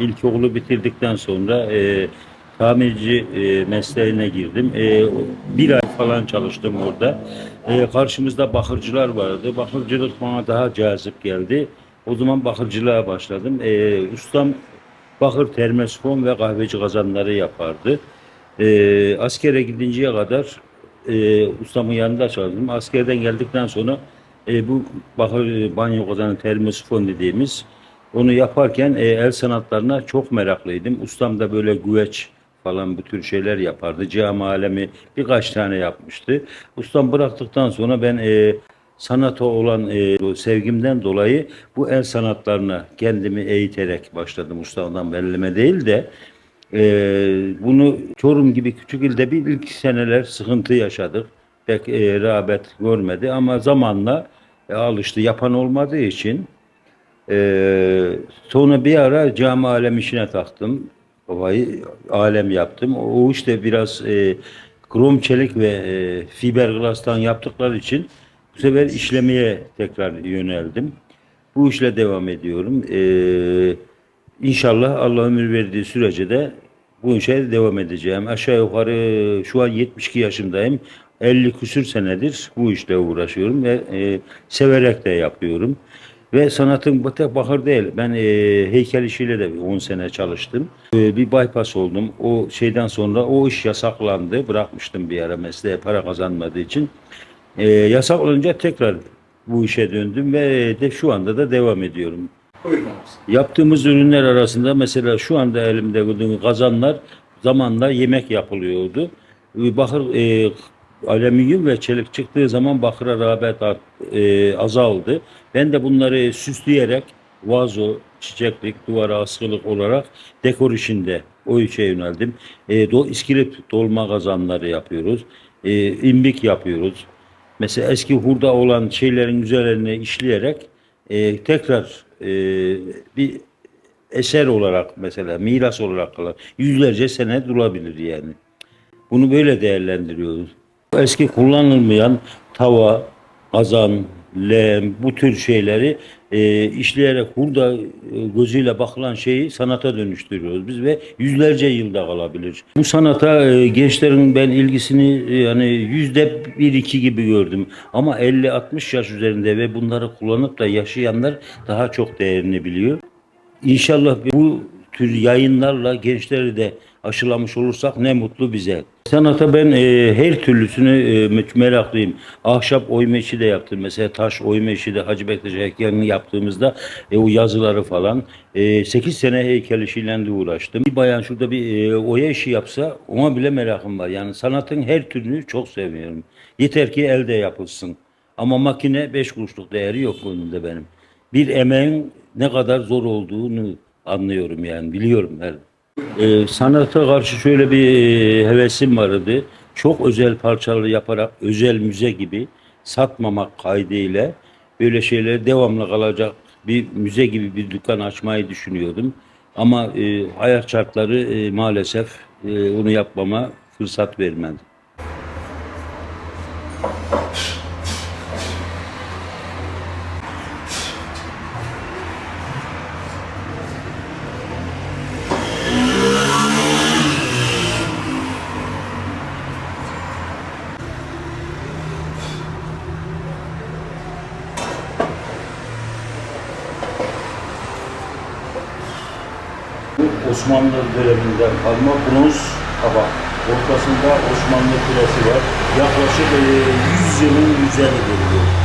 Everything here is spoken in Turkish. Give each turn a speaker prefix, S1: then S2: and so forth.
S1: İlkokulu bitirdikten sonra e, tamirci e, mesleğine girdim. E, bir ay falan çalıştım orada. E, karşımızda bakırcılar vardı. Bakırcılık bana daha cazip geldi. O zaman bakırcılığa başladım. E, ustam bakır termosifon ve kahveci kazanları yapardı. E, askere gidinceye kadar e, ustamın yanında çalıştım. Askerden geldikten sonra e, bu bakır banyo kazanı termosifon dediğimiz onu yaparken e, el sanatlarına çok meraklıydım. Ustam da böyle güveç falan bu tür şeyler yapardı. Cam alemi birkaç tane yapmıştı. Ustam bıraktıktan sonra ben e, sanata olan e, sevgimden dolayı bu el sanatlarına kendimi eğiterek başladım. Ustamdan belleme değil de e, bunu Çorum gibi küçük ilde bir ilk seneler sıkıntı yaşadık. Pek e, rağbet görmedi ama zamanla e, alıştı. Yapan olmadığı için ee, sonra bir ara cami alem işine taktım. Babayı alem yaptım. O işte biraz e, krom çelik ve e, fiberglass'tan yaptıkları için bu sefer işlemeye tekrar yöneldim. Bu işle devam ediyorum. Ee, inşallah Allah ömür verdiği sürece de bu işe devam edeceğim. Aşağı yukarı şu an 72 yaşındayım. 50 küsür senedir bu işle uğraşıyorum ve e, severek de yapıyorum. Ve sanatın tek bakır değil. Ben e, heykel işiyle de 10 sene çalıştım. E, bir bypass oldum. O şeyden sonra o iş yasaklandı. Bırakmıştım bir ara mesleğe para kazanmadığı için. E, yasaklanınca tekrar bu işe döndüm ve de şu anda da devam ediyorum.
S2: Buyurun.
S1: Yaptığımız ürünler arasında mesela şu anda elimde gördüğüm kazanlar zamanla yemek yapılıyordu. E, Bakır e, alüminyum ve çelik çıktığı zaman bakıra rağbet art- e, azaldı. Ben de bunları süsleyerek vazo, çiçeklik, duvara askılık olarak dekor işinde o işe yöneldim. E, do, iskilip dolma kazanları yapıyoruz. E, imbik yapıyoruz. Mesela eski hurda olan şeylerin üzerine işleyerek e, tekrar e, bir eser olarak mesela miras olarak kalan yüzlerce sene durabilir yani. Bunu böyle değerlendiriyoruz. Eski kullanılmayan tava, kazan, lem bu tür şeyleri e, işleyerek hurda e, gözüyle bakılan şeyi sanata dönüştürüyoruz biz ve yüzlerce yılda kalabilir. Bu sanata e, gençlerin ben ilgisini e, yani yüzde bir iki gibi gördüm. Ama 50-60 yaş üzerinde ve bunları kullanıp da yaşayanlar daha çok değerini biliyor. İnşallah bu tür yayınlarla gençleri de aşılamış olursak ne mutlu bize. Sanata ben e, her türlüsünü e, meraklıyım. Ahşap oyma işi de yaptım. Mesela taş oyma işi de Hacı Bektaş yaptığımızda e, o yazıları falan. E, 8 sene heykel işiyle de uğraştım. Bir bayan şurada bir e, oya işi yapsa ona bile merakım var. Yani sanatın her türünü çok seviyorum. Yeter ki elde yapılsın. Ama makine 5 kuruşluk değeri yok da benim. Bir emeğin ne kadar zor olduğunu anlıyorum yani biliyorum her. Ee, sanata karşı şöyle bir e, hevesim vardı. Çok özel parçaları yaparak özel müze gibi satmamak kaydıyla böyle şeyler devamlı kalacak bir müze gibi bir dükkan açmayı düşünüyordum. Ama e, hayat şartları e, maalesef e, onu yapmama fırsat vermedi. Osmanlı döneminden kalma bronz tabak. Ortasında Osmanlı kulesi var. Yaklaşık e, 100 yılın üzeridir bu.